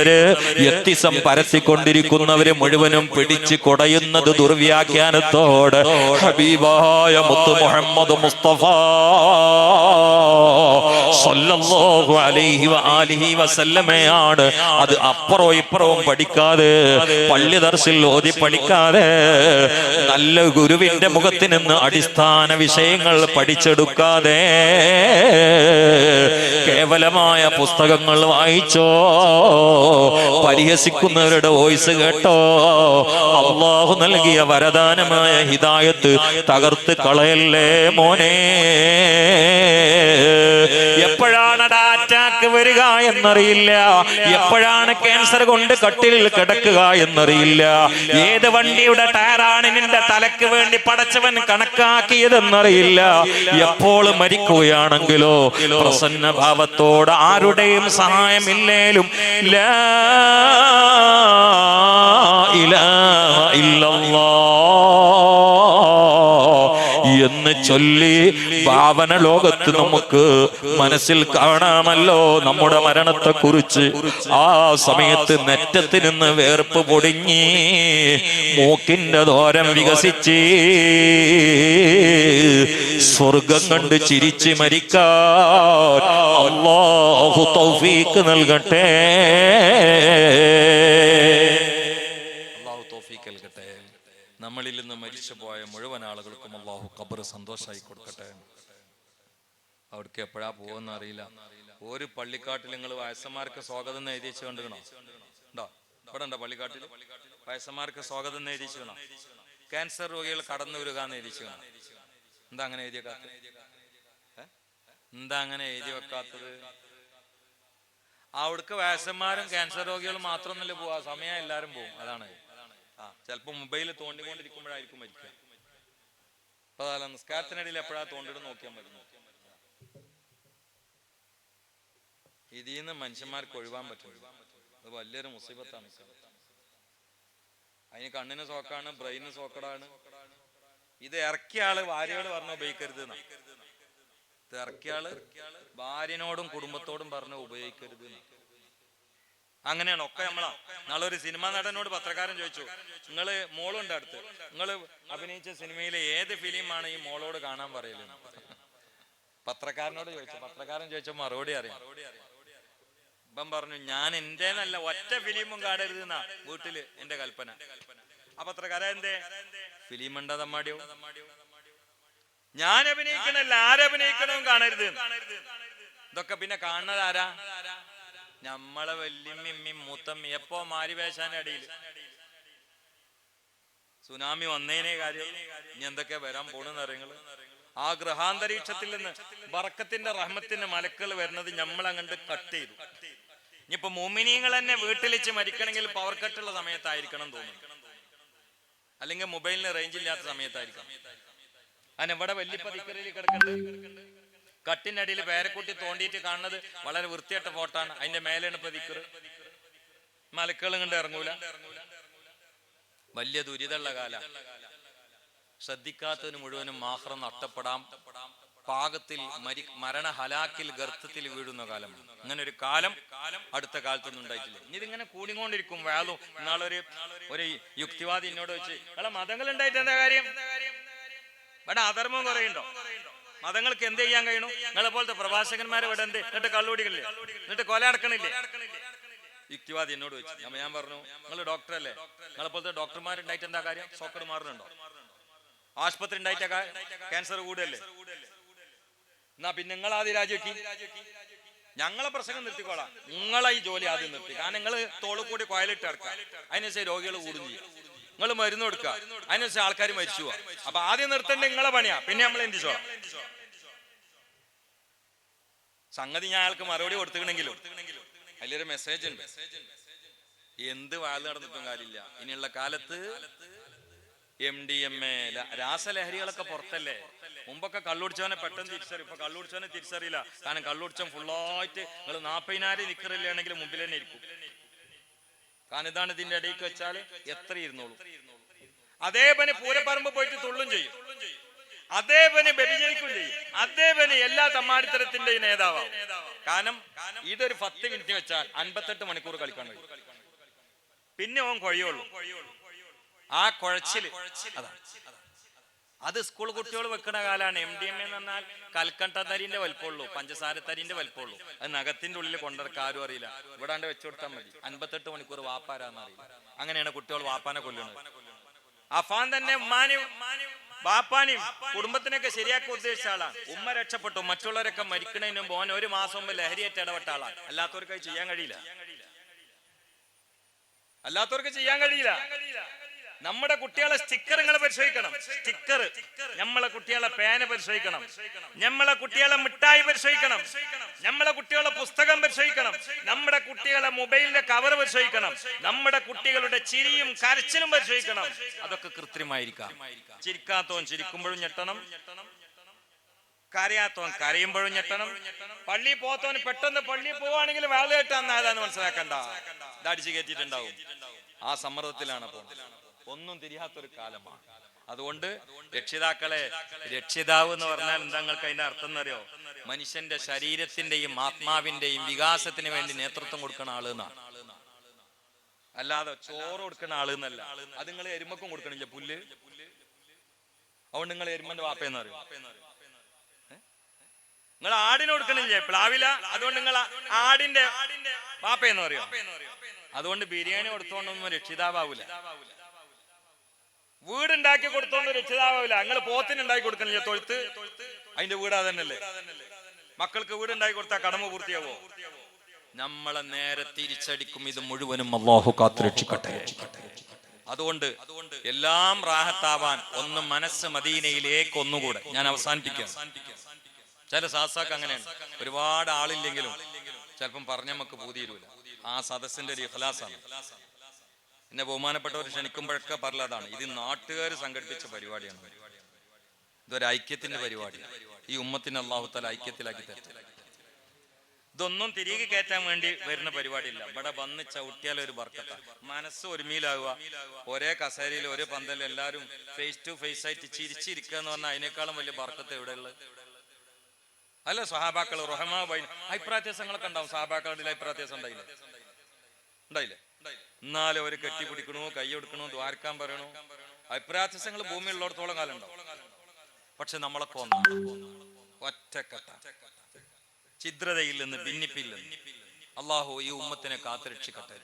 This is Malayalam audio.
എത്തിസം പരത്തിക്കൊണ്ടിരിക്കുന്നവര് മുഴുവനും പിടിച്ച് കൊടയുന്നത് ദുർവ്യാഖ്യാനത്തോട്. ഹബീബായ മുത്ത് മുഹമ്മദ് മുസ്തഫ വസല്ലമയാണ്. അത് അപ്പുറവും ഇപ്പുറവും പഠിക്കാതെ പള്ളി ദർശിൽ ഓതി പഠിക്കാതെ നല്ല ഗുരുവിന്റെ മുഖത്ത് നിന്ന് അടിസ്ഥാന വിഷയങ്ങൾ പഠിച്ചെടുക്കാതെ കേവലമായ പുസ്തകങ്ങൾ വായിച്ചോ. പരിഹസിക്കുന്നവരുടെ വോയിസ് കേട്ടോ. അള്ളാഹു നൽകിയ വരദാനമായ ഹിതായത്ത് തകർത്ത് കളയല്ലേ മോനെ? എപ്പോഴാണ് വരിക എന്നറിയില്ല. എപ്പോഴാണ് ക്യാൻസർ കൊണ്ട് കട്ടിലിൽ കിടക്കുക എന്നറിയില്ല. ഏത് വണ്ടിയുടെ ടയറാണ് നിന്റെ തലക്ക് വേണ്ടി പടച്ചവൻ കണക്കാക്കിയതെന്നറിയില്ല. എപ്പോൾ മരിക്കുകയാണെങ്കിലോ പ്രസന്ന ഭാവത്തോട് ആരുടെയും സഹായമില്ലേലും ലാ എന്ന് ചൊല്ലി ഭാവന ലോകത്ത് നമുക്ക് മനസ്സിൽ കാണാമല്ലോ നമ്മുടെ മരണത്തെ കുറിച്ച് ആ സമയത്ത് നെറ്റത്തിൽ നിന്ന് വേർപ്പ് പൊടിഞ്ഞി മൂക്കിന്റെ ദോരം വികസിച്ച് സ്വർഗം കണ്ട് ചിരിച്ച് മരിക്കാൻ അള്ളാഹു തൗഫീക്ക് നൽകട്ടെ. നമ്മളിൽ മരിച്ചു പോയ മുഴുവൻ ആളുകൾക്കും അള്ളാഹു ഖബർ സന്തോഷമായി കൊടുക്കട്ടെ. അവർക്ക് എപ്പോഴാ പോകുന്ന അറിയില്ല. ഒരു പള്ളിക്കാട്ടിൽ നിങ്ങൾ വയസ്സന്മാർക്ക് സ്വാഗതം നേരിച്ചു കണ്ടുകണോ ഉണ്ടോ? ഇവിടെ ഉണ്ടോ പള്ളിക്കാട്ടിൽ? വയസ്സന്മാർക്ക് സ്വാഗതം നേരിച്ചു വേണം ക്യാൻസർ രോഗികൾ കടന്നു എന്ന് എഴുതി വെച്ച് കാണോ എന്താ അങ്ങനെ എഴുതിയ എന്താ അങ്ങനെ എഴുതി വെക്കാത്തത് അവിടുക്ക് വയസ്സന്മാരും ക്യാൻസർ രോഗികളും മാത്രമൊന്നുമില്ല പോവാ സമയം എല്ലാരും പോവും. അതാണ്. ആ ചിലപ്പോ മൊബൈൽ തോണ്ടിക്കൊണ്ടിരിക്കുമ്പോഴായിരിക്കും മരിക്കുക. അപ്പൊ നിസ്കാരത്തിനിടയിൽ എപ്പോഴാ തോണ്ടിട്ട് നോക്കിയാൽ മതി. ഇതിൽ നിന്ന് മനുഷ്യന്മാർക്ക് ഒഴിവാൻ പറ്റും. അത് വലിയൊരു മുസീബത്താണ്. അതിന് കണ്ണിന് സോക്കാണ് ബ്രെയിന് സോക്കടാണ്. ഇത് ഇറക്കിയ ആൾ ഭാര്യയോട് പറഞ്ഞ ഉപയോഗിക്കരുത്. ഇത് ഇറക്കിയ ആൾ ഭാര്യനോടും കുടുംബത്തോടും പറഞ്ഞ് ഉപയോഗിക്കരുത്. അങ്ങനെയാണ്. ഒക്കെ നമ്മളാ. നാളെ ഒരു സിനിമാ നടനോട് പത്രക്കാരൻ ചോദിച്ചു നിങ്ങൾ മോളുണ്ട് അടുത്ത്. നിങ്ങൾ അഭിനയിച്ച സിനിമയിലെ ഏത് ഫിലിമാണ് ഈ മോളോട് കാണാൻ പറയൽ? പത്രക്കാരനോട് ചോദിച്ചു. പത്രക്കാരൻ ചോദിച്ച മറുപടി അറിയാം. ഇപ്പം പറഞ്ഞു ഞാൻ എന്റെ നല്ല ഒറ്റ ഫിലിമും കാണരുത് എന്നാ വീട്ടിൽ എന്റെ കൽപ്പന. ആ പത്രക്കാരൻ എന്തേ? ഫിലിം ഉണ്ടോ തമ്മാടിയോ ഞാൻ അഭിനയിക്കണല്ല ആരഭിനയിക്കണവും കാണരുത്. ഇതൊക്കെ പിന്നെ കാണുന്നത് ആരാ? നമ്മളെ വല്യമ്മി മൂത്തമ്മി എപ്പോ മാരി അടിയിൽ സുനാമി വന്നേനെ കാര്യം ഇനി എന്തൊക്കെ വരാൻ പോണെന്ന് അറിയങ്ങൾ? ആ ഗൃഹാന്തരീക്ഷത്തിൽ നിന്ന് ബറക്കത്തിന്റെ റഹ്മത്തിന്റെ മലക്കൾ വരുന്നത് നമ്മൾ അങ്ങോട്ട് കട്ട് ചെയ്തു. ഇനിയിപ്പോ മോമിനിയങ്ങൾ തന്നെ വീട്ടിലിച്ച് മരിക്കണമെങ്കിൽ പവർ കട്ടുള്ള സമയത്തായിരിക്കണം തോന്നുന്നു. അല്ലെങ്കിൽ മൊബൈലിന് റേഞ്ച് ഇല്ലാത്ത സമയത്തായിരിക്കണം. അതിന് വലിയ പതിക്കരയിൽ കിടക്കുന്നുണ്ട് കട്ടിന്റെ അടിയിൽ പേരക്കുട്ടി തോണ്ടിയിട്ട് കാണുന്നത് വളരെ വൃത്തിയായിട്ട ഫോട്ടാണ് അതിന്റെ മേലെയാണ് പതിക്കറ് മലക്കുകൾ കണ്ട് ഇറങ്ങൂല. വലിയ ദുരിതമുള്ള കാല. ശ്രദ്ധിക്കാത്തതിന് മുഴുവനും മാഹ്റം നഷ്ടപ്പെടാം. പാകത്തിൽ മരി മരണ ഹലാക്കിൽ ഗർത്തത്തിൽ വീഴുന്ന കാലം അങ്ങനെ ഒരു കാലം അടുത്ത കാലത്തൊന്നും ഉണ്ടായിട്ടില്ല. ഇനി ഇതിങ്ങനെ കൂടിക്കൊണ്ടിരിക്കും. വേളും ഇന്നാളൊരു ഒരു യുക്തിവാദി എന്നോട് വെച്ച് അല്ല മതങ്ങൾ ഉണ്ടായിട്ട് എന്താ കാര്യം? ഇവിടെ അധർമ്മം കുറെ ഉണ്ടോ മതങ്ങൾക്ക് എന്ത് ചെയ്യാൻ കഴിയണു? നിങ്ങളെ പോലത്തെ പ്രഭാഷകന്മാരെ ഇവിടെ എന്ത്? എന്നിട്ട് കള്ളുടികളില്ലേ എന്നിട്ട് കൊല അടക്കണില്ലേ യുക്തിവാദി എന്നോട് വെച്ചു അപ്പൊ ഞാൻ പറഞ്ഞു നിങ്ങൾ ഡോക്ടർ അല്ലേ നിങ്ങളെ പോലത്തെ ഡോക്ടർമാരുണ്ടായിട്ട് എന്താ കാര്യം? സോക്കട് മാറുന്നുണ്ടോ? ആശുപത്രി ഉണ്ടായിട്ട് ക്യാൻസർ കൂടല്ലേ എന്നാ പിന്നെ നിങ്ങൾ ആദ്യം രാജിവെക്കി. ഞങ്ങളെ പ്രസംഗം നിർത്തിക്കോളാം. നിങ്ങളെ ഈ ജോലി ആദ്യം നിർത്തി. കാരണം നിങ്ങൾ തോൾ കൂടി കോയലിട്ട് ഇറക്കാം അതിനുശേഷം രോഗികൾ കൂടുതൽ നിങ്ങൾ മരുന്ന് കൊടുക്കുക. അതിനനുസരിച്ച് ആൾക്കാർ മരിച്ചു പോവാ അപ്പൊ ആദ്യം നിർത്തേണ്ട നിങ്ങളെ പണിയാ. പിന്നെ നമ്മൾ എന്ത് ചെയ്യണം സംഗതി ഞാൻ അയാൾക്ക് മറുപടി കൊടുത്തിട്ടുണ്ടെങ്കിലും അതിലൊരു മെസ്സേജ് ഉണ്ട്. എന്ത് വാൽ നടന്നിട്ടും കാര്യമില്ല. ഇനിയുള്ള കാലത്ത് എം ഡി എം എ രാസലഹരികളൊക്കെ പുറത്തല്ലേ? മുമ്പൊക്കെ കള്ളുടിച്ചവനെ പെട്ടെന്ന് തിരിച്ചറിയും. ഇപ്പൊ കള്ളുടിച്ചവനെ തിരിച്ചറിയില്ല. കാരണം കള്ളുടിച്ചവൻ ഫുള്ളായിട്ട് നിങ്ങൾ നാപ്പതിനായിരം നിക്കറില്ലാണെങ്കിൽ മുമ്പിൽ തന്നെ ഇരിക്കും. കാരണം ഇതാണ് ഇതിന്റെ ഇടയ്ക്ക് വെച്ചാൽ എത്ര ഇരുന്നോളൂ അതേപോലെ പൂരപ്പറമ്പ് പോയിട്ട് തുള്ളും ചെയ്യും. അതേപനി വ്യഭിചരിക്കും ചെയ്യും. അതേപനി എല്ലാ തമ്മാടിത്തരത്തിന്റെ നേതാവാണ് കാരണം ഇതൊരു പത്ത് മിനിറ്റ് വെച്ചാൽ അൻപത്തെട്ട് മണിക്കൂർ കളിക്കാൻ കഴിയും. പിന്നെ ഓൻ കൊഴിയുള്ളൂ. ആ കുഴച്ചിൽ. അതാ. അത് സ്കൂൾ കുട്ടികൾ വെക്കുന്ന കാലാണ്. എം ഡി എം എന്ന് പറഞ്ഞാൽ കൽക്കണ്ട തരിന്റെ വലിപ്പമുള്ളൂ പഞ്ചസാര തരിന്റെ വലിപ്പമുള്ളൂ. അത് നഖത്തിന്റെ ഉള്ളിൽ കൊണ്ടിറക്കാൻ ആരും അറിയില്ല. ഇവിടാണ്ട് വെച്ചു കൊടുത്താൽ മതി. അൻപത്തെട്ട് മണിക്കൂർ വാപ്പാരാന്ന് അറിയില്ല. അങ്ങനെയാണ് കുട്ടികൾ വാപ്പാനെ കൊല്ലുന്നത്. അഫാൻ തന്നെ ഉമ്മാനും വാപ്പാനും കുടുംബത്തിനൊക്കെ ശരിയാക്കി ഉദ്ദേശിച്ച ആളാണ്. ഉമ്മ രക്ഷപ്പെട്ടു മറ്റുള്ളവരൊക്കെ മരിക്കണതിന് ഓൻ ഒരു മാസം മുമ്പ് ലഹരിയേറ്റ് ഇടപെട്ട ആളാണ്. അല്ലാത്തവർക്ക് ചെയ്യാൻ കഴിയില്ല. അല്ലാത്തവർക്ക് ചെയ്യാൻ കഴിയില്ല. നമ്മുടെ കുട്ടികളെ സ്റ്റിക്കർ നിങ്ങൾ പരിശോധിക്കണം. സ്റ്റിക്കർ നമ്മളെ കുട്ടികളെ പേന പരിശോധിക്കണം. നമ്മളെ കുട്ടികളെ മിഠായി പരിശോധിക്കണം. നമ്മളെ കുട്ടികളെ പുസ്തകം പരിശോധിക്കണം. നമ്മുടെ കുട്ടികളെ മൊബൈലിന്റെ കവർ പരിശോധിക്കണം. നമ്മുടെ കുട്ടികളുടെ ചിരിയും കരച്ചിലും പരിശോധിക്കണം. അതൊക്കെ കൃത്രിമായിരിക്കാം. ചിരിക്കാത്തവൻ ചിരിക്കുമ്പോഴും ഞെട്ടണം. കരയാത്തവൻ കരയുമ്പോഴും ഞെട്ടണം. പള്ളി പോത്തവൻ പെട്ടെന്ന് പള്ളി പോവാണെങ്കിൽ വേല കേട്ടാന്ന് ആരാന്ന് മനസ്സിലാക്കണ്ട. ഇതടിച്ചു കയറ്റിയിട്ടുണ്ടാവും. ആ സമ്മർദ്ദത്തിലാണ് പോകുന്നത്. ഒന്നും തിരിയാത്തൊരു കാലമാണ്. അതുകൊണ്ട് രക്ഷിതാക്കളെ രക്ഷിതാവ് എന്ന് പറഞ്ഞാൽ എന്താ നിങ്ങൾക്ക് അതിന്റെ അർത്ഥം എന്നറിയോ മനുഷ്യന്റെ ശരീരത്തിന്റെയും ആത്മാവിന്റെയും വികാസത്തിന് വേണ്ടി നേതൃത്വം കൊടുക്കുന്ന ആൾ എന്നാണ് അല്ലാതെ ചോറ് കൊടുക്കുന്ന ആൾ എന്നല്ല. അത് നിങ്ങൾ എരുമക്കും കൊടുക്കണില്ല പുല്ല്? അതുകൊണ്ട് നിങ്ങൾ എരുമന്റെ വാപ്പയെന്ന് അറിയോ നിങ്ങൾ ആടിന് കൊടുക്കണില്ലേ? പ്ലാവില? അതുകൊണ്ട് നിങ്ങൾ ആടിന്റെ വാപ്പയെന്ന് പറയോ? അതുകൊണ്ട് ബിരിയാണി കൊടുത്തോണ്ടൊന്നും രക്ഷിതാവൂല വീടുണ്ടാക്കി കൊടുത്തോണ്ട് രക്ഷിതാവില്ല നിങ്ങൾ പോത്തിന് ഉണ്ടാക്കി കൊടുക്കണില്ലേ തൊഴുത്ത്. അതിന്റെ വീട് അതന്നല്ലേ മക്കൾക്ക് വീടുണ്ടാക്കി കൊടുത്താൽ കടമ പൂർത്തിയാവോ? നമ്മളെ നേരെ തിരിച്ചടിക്കും. ഇത് മുഴുവനും അള്ളാഹു കാത്തു രക്ഷിക്കട്ടെ. അതുകൊണ്ട് എല്ലാം റാഹത്താവാൻ ഒന്ന് മനസ്സ് മദീനയിലേക്ക് ഒന്നുകൂടെ. ഞാൻ അവസാനിപ്പിക്കാം ചില സാസാക്ക് അങ്ങനെയാണ്. ഒരുപാട് ആളില്ലെങ്കിലും ചിലപ്പം പറഞ്ഞ നമുക്ക് പൂതിയിരുല്ല ആ സദസ്സിന്റെ ഒരു ഇഖലാസാണ്. എന്നെ ബഹുമാനപ്പെട്ടവർ ക്ഷണിക്കുമ്പോഴൊക്കെ പറഞ്ഞതാണ് ഇത് നാട്ടുകാർ സംഘടിപ്പിച്ച പരിപാടിയാണ്. ഇതൊരു ഐക്യത്തിന്റെ പരിപാടി. ഈ ഉമ്മത്തിന് അള്ളാഹുത്തല ഐക്യത്തിലാക്കി തരട്ടെ ഇതൊന്നും തിരികെ കയറ്റാൻ വേണ്ടി വരുന്ന പരിപാടിയില്ല. ഇവിടെ വന്ന് ചവിട്ടിയാൽ ഒരു ബർക്കത്ത. മനസ്സ് ഒരുമിയിലാവുക. ഒരേ കസേരയിൽ ഒരേ പന്തലിൽ എല്ലാവരും ഫേസ് ടു ഫേസ് ആയിട്ട് ചിരിച്ചിരിക്കുക എന്ന് പറഞ്ഞാൽ അതിനേക്കാളും വലിയ ബർക്കത്ത് എവിടെയുള്ളത്? അല്ല സഹാബാക്കൾ റഹമാ അഭിപ്രായത്യാസങ്ങളൊക്കെ ഉണ്ടാവും. സഹാബാക്കളുടെ അഭിപ്രായത്യാസം ഉണ്ടായില്ലേ? ഉണ്ടായില്ലേ? എന്നാലും അവർ കെട്ടിപ്പിടിക്കണോ കൈ കൊടുക്കണു ദ്വാരക്കാൻ പറയണു. ഭൂമി ഉള്ളിടത്തോളം കാലം ഉണ്ടാവും. പക്ഷെ നമ്മളൊക്കെ ഒന്നാണ് ഒറ്റക്കെട്ട. ഛിദ്രതയിൽ നിന്ന് ഭിന്നിപ്പിൽ നിന്ന് അള്ളാഹു ഈ ഉമ്മത്തിനെ കാത്തുരക്ഷിക്കട്ടെ.